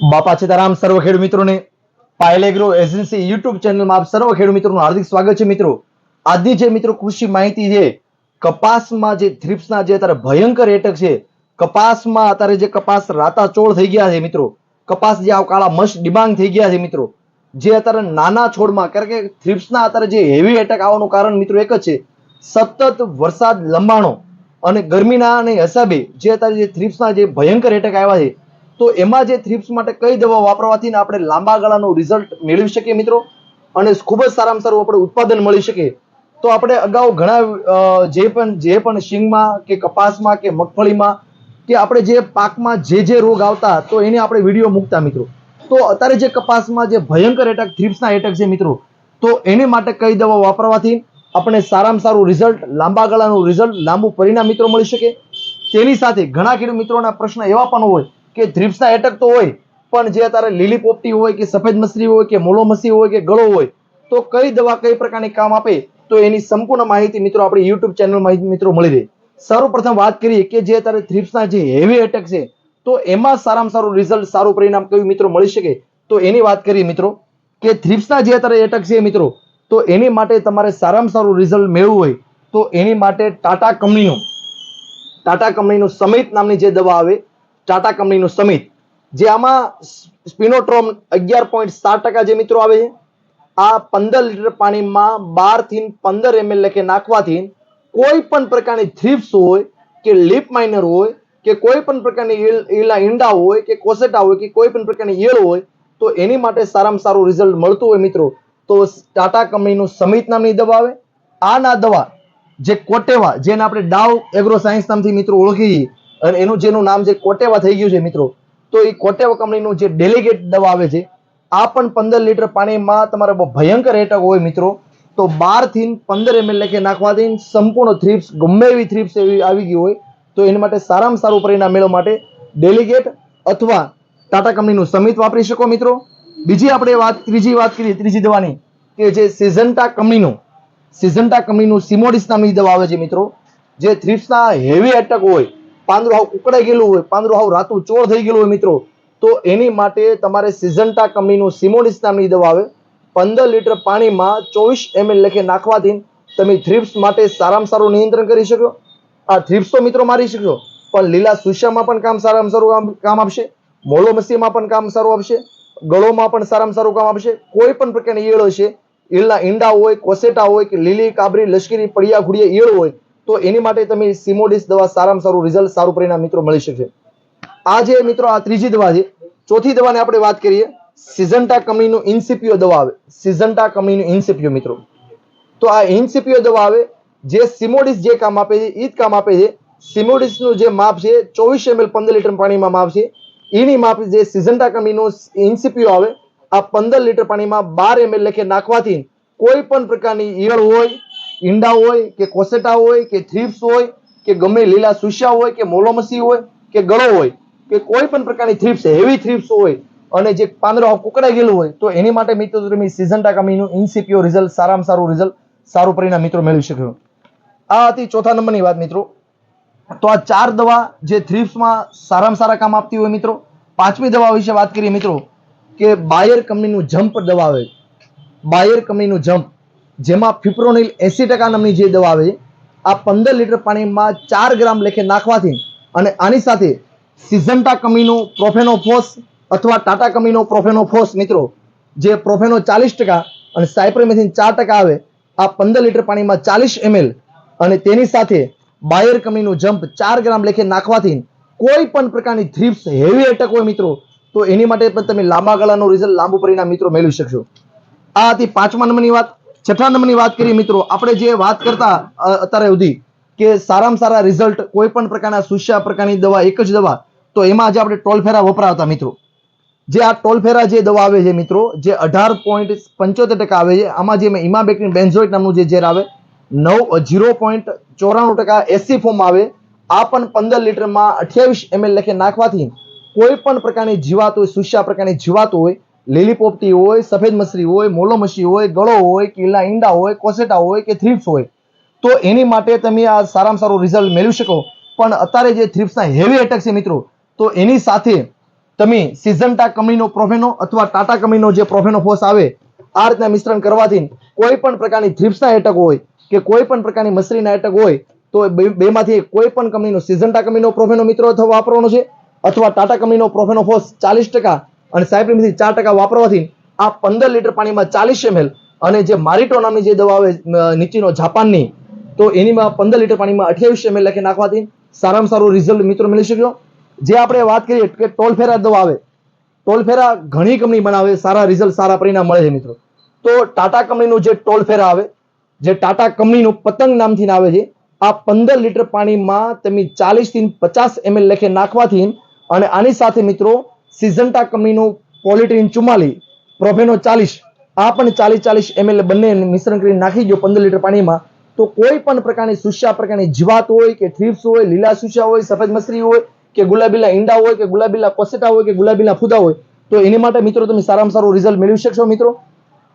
બાપા સીતારામ સર્વ ખેડૂત મિત્રોને પાયલ એગ્રો એજન્સી યુટ્યુબ ચેનલમાં આપ સર્વ ખેડૂત મિત્રોનું હાર્દિક સ્વાગત છે મિત્રો. આજની જે મિત્રો કૃષિ માહિતી છે, કપાસમાં જે થ્રિપ્સના જે અત્યારે ભયંકર એટક છે, કપાસમાં અત્યારે જે કપાસ રાતા ચોળ થઈ ગયા છે મિત્રો. કપાસ જે આવ કાળા મસ્ત ડિબાંગ થઈ ગયા છે મિત્રો. જે અત્યારે નાના છોડમાં, કારણ કે થ્રિપ્સના અત્યારે જે હેવી એટેક આવવાનું કારણ મિત્રો એક જ છે, સતત વરસાદ લંબાણો અને ગરમીના અને હિસાબે જે અત્યારે જે થ્રિપ્સના જે ભયંકર એટેક આવ્યા છે તો એમાં જે થ્રિપ્સ માટે કઈ દવા વાપરવાથી આપણે લાંબા ગાળાનું રિઝલ્ટ મેળવી શકીએ મિત્રો? અને ખૂબ જ સારામાં સારું આપણે ઉત્પાદન મળી શકે. તો આપણે અગાઉ ઘણા જે પણ જે પણ શીંગમાં કે કપાસમાં કે મગફળીમાં કે આપણે જે પાકમાં જે જે રોગ આવતા તો એને આપણે વીડિયો મૂકતા મિત્રો. તો અત્યારે જે કપાસમાં જે ભયંકર એટેક થ્રિપ્સના એટેક છે મિત્રો, તો એની માટે કઈ દવા વાપરવાથી આપણે સારામાં સારું રિઝલ્ટ લાંબા ગાળાનું રિઝલ્ટ લાંબુ પરિણામ મિત્રો મળી શકે? તેની સાથે ઘણા ખેડૂત મિત્રોના પ્રશ્ન એવા પણ હોય કે થ્રિપ્સના એટક તો હોય, પણ જે અત્યારે લીલી પોપટી હોય કે સફેદ મસરી હોય કે મોલો મસી હોય કે ગળો હોય, તો કઈ દવા કઈ પ્રકારની કામ આપે, તો એની સંપૂર્ણ માહિતી મિત્રો આપણે યુટ્યુબ ચેનલમાં મિત્રો મળી રહે. સર્વપ્રથમ વાત કરીએ કે જે અત્યારે થ્રિપ્સના જે હેવી એટેક છે, તો એમાં સારામાં સારું રિઝલ્ટ સારું પરિણામ કયું મિત્રો મળી શકે? તો એની વાત કરીએ મિત્રો, કે થ્રિપ્સના જે અત્યારે એટક છે મિત્રો, તો એની માટે તમારે સારામાં સારું રિઝલ્ટ મેળવવું હોય, તો એની માટે ટાટા કંપનીનું ટાટા કંપનીનું સમિત નામની જે દવા આવે ટાટા કંપનીનું સમિત જે આમાં સ્પિનોટ્રોમ અગિયાર પોઈન્ટ સાત ટકા જે મિત્રો આવે છે, આ પંદર લીટર પાણીમાં બારથી પંદર એમએલ લેખે નાખવાથી કોઈ પણ પ્રકારની થ્રીપ્સ હોય, કે લીપ માઇનર હોય, કે કોઈ પણ પ્રકારની ઈલા ઈંડા હોય, કે કોસેટા હોય, કે કોઈ પણ પ્રકારની ઈયળ હોય, તો એની માટે સારામાં સારું રિઝલ્ટ મળતું હોય મિત્રો. તો ટાટા કંપનીનું સમિત નામની દવા આવે આ ના દવા જે કોટેવા, જેને આપણે ડાવ એગ્રો સાયન્સ નામથી મિત્રો ઓળખીએ અને એનું જેનું નામ જે કોટેવા થઈ ગયું છે મિત્રો. તો એ કોટેવા કંપનીનું જે ડેલિગેટ દવા આવે છે, આ પણ પંદર લીટર પાણીમાં તમારે બહુ ભયંકર એટક હોય મિત્રો. તો બારથી પંદર પંદર એમએલ લખે નાખવાથી સંપૂર્ણ થ્રિપ્સ ગમે એવી થ્રિપ્સ એવી આવી ગઈ હોય, તો એની માટે સારામાં સારું પરિણામ મેળવવા માટે ડેલિગેટ અથવા ટાટા કંપનીનું સમિત વાપરી શકો મિત્રો. બીજી આપણે વાત, ત્રીજી વાત કરીએ, ત્રીજી દવાની કે જે સિઝન્ટા કંપનીનું સિઝન્ટા કંપનીનું સિમોડિસ નામની દવા આવે છે મિત્રો. જે થ્રિપ્સના હેવી એટક હોય પાંદડું હાવ ઉકળાઈ ગયેલું હોય, પાંદડું હાવ રાતું ચોર થઈ ગયેલું હોય મિત્રો, તો એની માટે તમારે સિઝન્ટા કંપનીનું સિમોડિસ નામની દવા આવે. પંદર લીટર પાણીમાં ચોવીસ એમએલ લખે નાખવાથી તમે થ્રિપ્સ માટે સારામાં સારું નિયંત્રણ કરી શકો. આ થ્રિપ્સ તો મિત્રો મારી શકશો પણ લીલા સુશામાં પણ કામ સારામાં સારું કામ- આપશે. મોલો મસીમાં પણ કામ સારું આપશે. ગળોમાં પણ સારામાં સારું કામ આપશે. કોઈ પણ પ્રકારની ઈયળો છે ઈયળના ઈંડા હોય, કોસેટા હોય કે લીલી, કાબરી, લશ્કરી, પડિયા, ઘુડિયા ઈયળ હોય તો એની માટે તમે સિમોડિસ દવા સારામાં સારું રિઝલ્ટ સારું પરિણામ મિત્રો મળી શકશે. આ જે મિત્રો, આ ત્રીજી દવા છે, ચોથી દવાની આપણે વાત કરીએ સિઝન્ટા કંપનીનું ઇન્સિપિયો દવા આવે. સિઝન્ટા કંપનીનું ઇન્સિપિયો મિત્રો. તો આ ઇન્સિપિયો દવા આવે, જે સિમોડિસ જે કામ આપે છે એ જ કામ આપે છે. સિમોડિસનું જે માપ છે, ચોવીસ એમએલ પંદર લીટર પાણીમાં માપ છે. એની માપ જે સિઝન્ટા કંપનીનું ઇન્સિપિયો આવે, આ પંદર લીટર પાણીમાં બાર એમએલ લખે નાખવાથી કોઈ પણ પ્રકારની ઈયળ હોય ઈંડા હોય કે કોસેટા હોય કે થ્રીપ્સ હોય કે ગમે લીલા સુસ્યા હોય કે મોલોમસી હોય કે ગળો હોય કે કોઈ પણ પ્રકારની થ્રીપ્સ હેવી થ્રીપ્સ હોય અને જે પાંદડા કુકડાઈ ગયેલું હોય, તો એની માટે મિત્રો તમે સિઝન ટાકામીનું ઇન્સિપિયો રિઝલ્ટ સારામાં સારું રિઝલ્ટ સારું પરિણામ મિત્રો મેળવી શક્યો. આ હતી ચોથા નંબરની વાત મિત્રો. તો આ ચાર દવા જે થ્રીપ્સમાં સારામાં સારા કામ આપતી હોય મિત્રો. પાંચમી દવા વિશે વાત કરીએ મિત્રો, કે બાયર કંપનીનું જમ્પ દવા આવે બાયર કંપનીનું જમ્પ જેમાં ફિપ્રોનિલ એસી ટકા નામની જે દવા આવે, આ પંદર લીટર પાણીમાં ચાર ગ્રામ લેખે નાખવાથી અને આની સાથે સિઝન્ટા કંપનીનું પ્રોફેનોફોસ અથવા ટાટા કંપનીનો પ્રોફેનોફોસ મિત્રો, જે પ્રોફેનો ચાલીસ ટકા અને સાયપ્રોમેથિન ચાર ટકા આવે, આ પંદર લીટર પાણીમાં ચાલીસ એમએલ અને તેની સાથે બાયર કમીનું જમ્પ ચાર ગ્રામ લેખે નાખવાથી કોઈ પણ પ્રકારની થ્રીપ્સ, હેવી એટક હોય મિત્રો, તો એની માટે પણ તમે લાંબા ગાળાનું રિઝલ્ટ લાંબુ પરિણામ મિત્રો મેળવી શકશો. આ હતી પાંચમા નંબરની વાત. છઠ્ઠા નંબરની વાત કરીએ મિત્રો, આપણે જે વાત કરતા અત્યારે સુધી કે સારામાં સારા રિઝલ્ટ કોઈ પણ પ્રકારના સુસ્યા પ્રકારની દવા, એક જ દવા, તો એમાં આજે આપણે ટોલફેરા વપરાવતા મિત્રો. જે આ ટોલફેરા જે દવા આવે છે મિત્રો, જે અઢાર પોઈન્ટ પંચોતેર ટકા આવે છે, આમાં જે ઇમાબેક્ટિન બેન્ઝોઇટ નામનું જે ઝેર આવે, નવ ઝીરો પોઈન્ટ ચોરાણું ટકા એસી ફોર્મ આવે, આ પણ પંદર લીટરમાં અઠ્યાવીસ એમએલ લખે નાખવાથી કોઈ પણ પ્રકારની જીવાત હોય સુસ્યા પ્રકારની જીવાત હોય લીલી પોપટી હોય, સફેદ મસરી હોય, મોલો મસી હોય, ગળો હોય કીલા ઈંડા હોય, કોસેટા હોય, કે થ્રીપ્સ હોય, તો એની માટે તમે આ સારામાં સારું રિઝલ્ટ મેળવી શકો. પણ અત્યારે જે થ્રિપ્સના હેવી એટેક છે મિત્રો, તો એની સાથે તમે સિઝન્ટા કંપનીનો પ્રોફેનો અથવા ટાટા કંપનીનો જે પ્રોફેનો ફોર્સ આવે, આ રીતના મિશ્રણ કરવાથી કોઈ પણ પ્રકારની થ્રિપ્સના એટક હોય, કે કોઈ પણ પ્રકારની મસરીના એટક હોય, તો બેમાંથી કોઈ પણ કંપનીનો સિઝન્ટા કંપનીનો પ્રોફેનો મિત્રો અથવા વાપરવાનો છે, અથવા ટાટા કંપનીનો પ્રોફેનો ફોર્સ ચાલીસ ટકા અને સાયપ્રિમથી ચાર ટકા વાપરવાથી આ પંદર લીટર પાણીમાં ચાલીસ એમએલ અને જે મારીટો નામની જે દવા આવે નીચીનો જાપાનની, તો એનીમાં પંદર લીટર પાણીમાં અઠ્યાવીસ એમએલ લખી નાખવાથી સારામાં સારું રિઝલ્ટ મિત્રો મળી શક્યો. જે આપણે વાત કરીએ કે ટોલફેરા દવા આવે ટોલફેરા ઘણી કંપની બનાવે, સારા રિઝલ્ટ સારા પરિણામ મળે છે મિત્રો. તો ટાટા કંપનીનું જે ટોલફેરા આવે, જે ટાટા કંપનીનું પતંગ નામથી આવે છે, આ પંદર લીટર પાણીમાં તમે ચાલીસથી પચાસ એમએલ લખે નાખવાથી અને આની સાથે મિત્રો સિઝન્ટા કંપનીનું પોલિટ્રીન ચુમ્માલી પ્રોફેનો ચાલીસ, આ પણ ચાલીસ ચાલીસ એમએલ બંને મિશ્રણ કરીને નાખી દો પંદર લીટર પાણીમાં. તો કોઈ પણ પ્રકારની સુસ્યા પ્રકારની જીવાત હોય કે થ્રીપ્સ હોય, લીલા સુસ્યા હોય, સફેદ મસરી હોય, કે ગુલાબીલા ઈંડા હોય, કે ગુલાબીલા કોસેટા હોય, કે ગુલાબીલા ફૂદા હોય, તો એની માટે મિત્રો તમે સારામાં સારું રિઝલ્ટ મેળવી શકશો મિત્રો.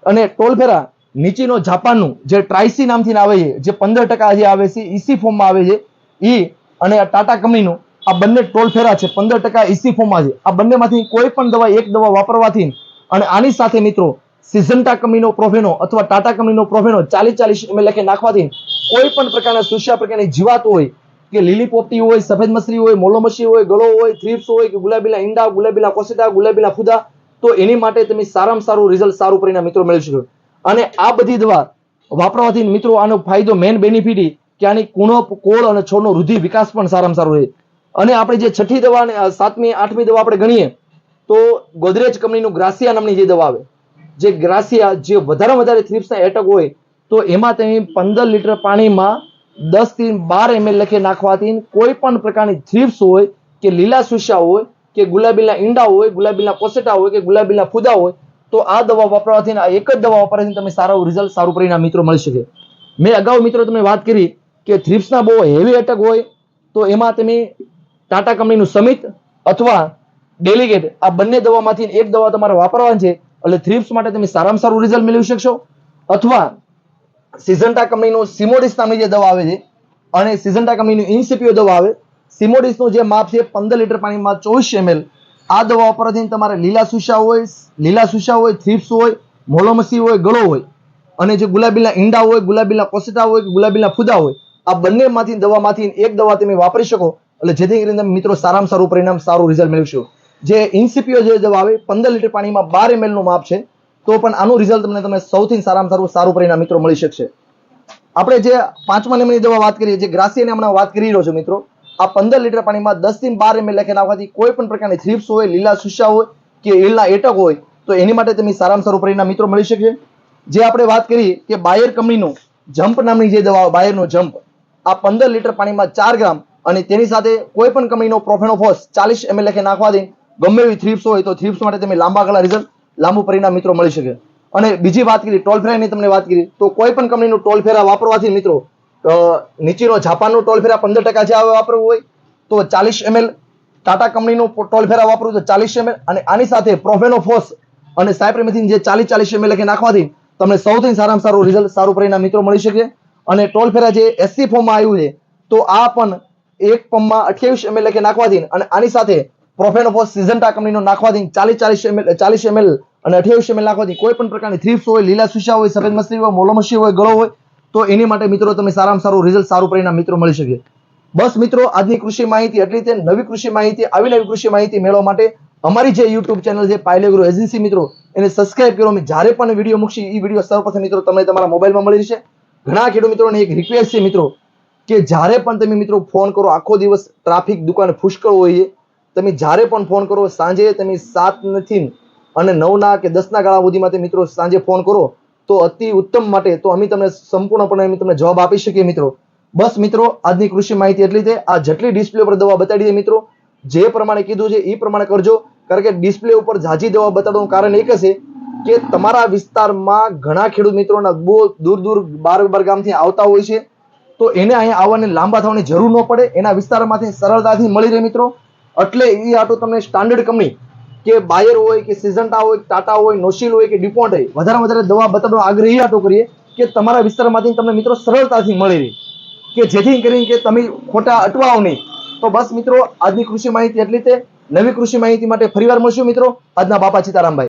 અને ટોલફેરા, નીચેનો જાપાનનું જે ટ્રાઇસી નામથી આવે છે, જે પંદર ટકા જે આવે છે ઈસી ફોર્મમાં આવે છે એ અને ટાટા કંપનીનું આ બંને ટોલફેરા છે, પંદર ટકા ઇસીફોમાં છે. આ બંનેમાંથી કોઈ પણ દવા, એક દવા વાપરવાથી અને આની સાથે મિત્રો સિઝન્ટા કંપનીનો પ્રોફેનો અથવા ટાટા કંપનીનો પ્રોફેનો ચાલીસ ચાલીસ ml લખી નાખવાથી કોઈ પણ પ્રકારના સુસ્યા પ્રકારની જીવાત હોય, કે લીલી પોપટી હોય, સફેદ મસરી હોય, મોલો હોય, ગળો હોય થ્રીપ્સ હોય, કે ગુલાબીલા ઈંડા, ગુલાબીલા કોસેટા, ગુલાબીલા ખુદા તો એની માટે તમે સારામાં સારું રિઝલ્ટ સારું પરિણામ મિત્રો મેળવી શકો. અને આ બધી દવા વાપરવાથી મિત્રો આનો ફાયદો મેન બેનિફિટ કે આની કુણો, કોળ અને છોડનો વૃદ્ધિ વિકાસ પણ સારામાં સારો રહે. અને આપણે જે છઠ્ઠી દવા સાતમી, આઠમી દવા આપણે ગણીએ, તો ગોદરેજ કંપનીનું ગ્રાસિયા નામની જે દવા આવે, જે ગ્રાસિયા જે વધારે વધારે થ્રિપ્સના એટક હોય, તો એમાં તમે પંદર લીટર પાણીમાં દસથી બાર એમએલ લખી નાખવાથી કોઈ પણ પ્રકારની થ્રીપ્સ હોય, કે લીલા સુસ્યા હોય, કે ગુલાબીના ઈંડા હોય, ગુલાબીના કોસેટા હોય, કે ગુલાબીના ફૂદા હોય, તો આ દવા વાપરવાથી આ એક જ દવા વાપરવાથી તમે સારું રિઝલ્ટ સારું પરિણામ મિત્રો મળી શકે. મેં અગાઉ મિત્રો તમને વાત કરી કે થ્રિપ્સના બહુ હેવી એટક હોય, તો એમાં તમે ટાટા કંપનીનું સમિત અથવા ડેલિગેટ આ બંને દવામાંથી એક દવા તમારે વાપરવાની છે, એટલે થ્રિપ્સ માટે તમે સારામાં સારું રિઝલ્ટ મેળવી શકશો. અથવા સિઝન્ટા કંપનીનું સિમોડિસ નામની જે દવા આવે છે, અને સિઝન્ટા કંપનીનું ઇન્સિપિયો દવા આવે સિમોડિસનું જે માપ છે પંદર લીટર પાણીમાં ચોવીસ એમએલ. આ દવા વાપરવાથી તમારે લીલા સુશા હોય, લીલા સુશા હોય, થ્રિપ્સ હોય, મોલોમસી હોય, ગળો હોય, અને જે ગુલાબીના ઈંડા હોય ગુલાબીના કોસેટા હોય કે ગુલાબીના ફૂદા હોય, આ બંનેમાંથી દવામાંથી એક દવા તમે વાપરી શકો. એટલે જેથી કરીને મિત્રો સારામાં સારું પરિણામ, સારું રિઝલ્ટ મેળવશું. જે ઇન્સિપિયો જે દવા આવે, પંદર લીટર પાણીમાં બાર એમએલનું માપ છે, તો પણ આનું રિઝલ્ટ તમને તમે સૌથી સારામાં સારું સારું પરિણામ મિત્રો મળી શકશે. આપણે જે પાંચમા નંબરની દવા વાત કરીએ, જે ગ્રાસિયાની હમણાં વાત કરી રહ્યો છું મિત્રો, આ પંદર લીટર પાણીમાં દસથી બાર એમએલ લખે નાખવાથી કોઈ પણ પ્રકારની થ્રિપ્સ હોય, લીલા સુસા હોય કે ઈલના એટક હોય, તો એની માટે તમે સારામાં સારું પરિણામ મિત્રો મળી શકશે જે આપણે વાત કરી કે બાયર કંપનીનું જમ્પ નામની જે દવા બાયરનો જમ્પ આ પંદર લીટર પાણીમાં ચાર ગ્રામ અને તેની સાથે કોઈ પણ કંપનીનો પ્રોફેનોફોસ ચાલીસ એમએલ લખે નાખવાથી ગમે એવી થ્રીપ્સ હોય તો થ્રીપ્સ માટે તમે લાંબા ગાળા રિઝલ્ટ લાંબુ પરિણામ મિત્રો મળી શકે. અને બીજી વાત કરી ટોલ ફેરાની તમને વાત કરી તો કોઈ પણ કંપનીનું ટોલ ફેરા વાપરવાથી મિત્રો નીચેનો જાપાનનું ટોલ ફેરા પંદર ટકા જે વાપરવું હોય, તો ચાલીસ એમએલ ટાટા કંપનીનો ટોલ ફેરા વાપરવું તો ચાલીસ એમએલ અને આની સાથે પ્રોફેનોફોસ અને સાયપ્રેમેથિન જે ચાલીસ ચાલીસ એમએલ લખી નાખવાથી તમને સૌથી સારામાં સારું રિઝલ્ટ સારું પરિણામ મિત્રો મળી શકે. અને ટોલ ફેરા જે એસસી ફોર્મમાં આવ્યું છે, તો આ પણ એક પંપમાં અઠ્યાવીસ એમએલ લખી નાખવાથી અને આની સાથે પ્રોફેનોફોસ સિઝન્ટા કંપનીનો નાખવાથી ચાલીસ ચાલીસ એમએલ ચાલીસ એમએલ અને અઠ્યાવીસ ml નાખવાથી કોઈ પણ પ્રકારની થ્રીપ્સ હોય, લીલા સુશા હોય, સફેદ મસરી હોય, મોલો હોય, ગળો હોય, તો એની માટે મિત્રો તમે સારામાં સારું રિઝલ્ટ સારું પરિણામ મિત્રો મળી શકે. બસ મિત્રો, આજની કૃષિ માહિતી એટલી તે નવી કૃષિ માહિતી, આવી નવી કૃષિ માહિતી મેળવવા માટે અમારી જે યુટ્યુબ ચેનલ છે પાયલેગ્રો એજન્સી મિત્રો, એને સબસ્ક્રાઇબ કરો. અમે જ્યારે પણ વીડિયો મૂકશે એ વીડિયો સર્વપ્રથમ મિત્રો તમને તમારા મોબાઈલમાં મળી રહેશે ઘણા ખેડૂત મિત્રોને એક રિક્વેસ્ટ છે મિત્રો કે જ્યારે પણ તમે મિત્રો ફોન કરો, આખો દિવસ ટ્રાફિક દુકાન પુષ્કળ હોય તમે જ્યારે પણ ફોન કરો, સાંજે તમે સાત નથી અને નવના કે દસના ગાળા સુધીમાં તે મિત્રો સાંજે ફોન કરો, તો અતિ ઉત્તમ માટે તો અમે તમને સંપૂર્ણપણે અમે તમને જવાબ આપી શકીએ મિત્રો. બસ મિત્રો, આજની કૃષિ માહિતી એટલી છે. આ જેટલી ડિસ્પ્લે ઉપર દવા બતાડી દે મિત્રો, જે પ્રમાણે કીધું છે એ પ્રમાણે કરજો. કારણ કે ડિસ્પ્લે ઉપર ઝાઝી દવા બતાડવાનું કારણ એક છે કે તમારા વિસ્તારમાં ઘણા ખેડૂત મિત્રોના બહુ દૂર દૂર બાર બાર ગામથી આવતા હોય છે. તો એને અહીંયા આવવાની લાંબા થવાની જરૂર ન પડે. એના વિસ્તારમાંથી સરળતાથી મળી રહે મિત્રો. એટલે એ આટો તમને સ્ટાન્ડર્ડ કંપની કે બાયર હોય, કે સિઝન્ટા હોય ટાટા હોય નોશિલ હોય, કે ડિપોન્ટ હોય, વધારે વધારે દવા બતાવવાનો આગ્રહ આટો કરીએ કે તમારા વિસ્તારમાંથી તમને મિત્રો સરળતાથી મળી રહે. કે જેથી કરીને કે તમે ખોટા અટવાઓ નહીં. તો બસ મિત્રો, આજની કૃષિ માહિતી એટલી તે નવી કૃષિ માહિતી માટે ફરીવાર મળશું મિત્રો. આજના બાપા સીતારામભાઈ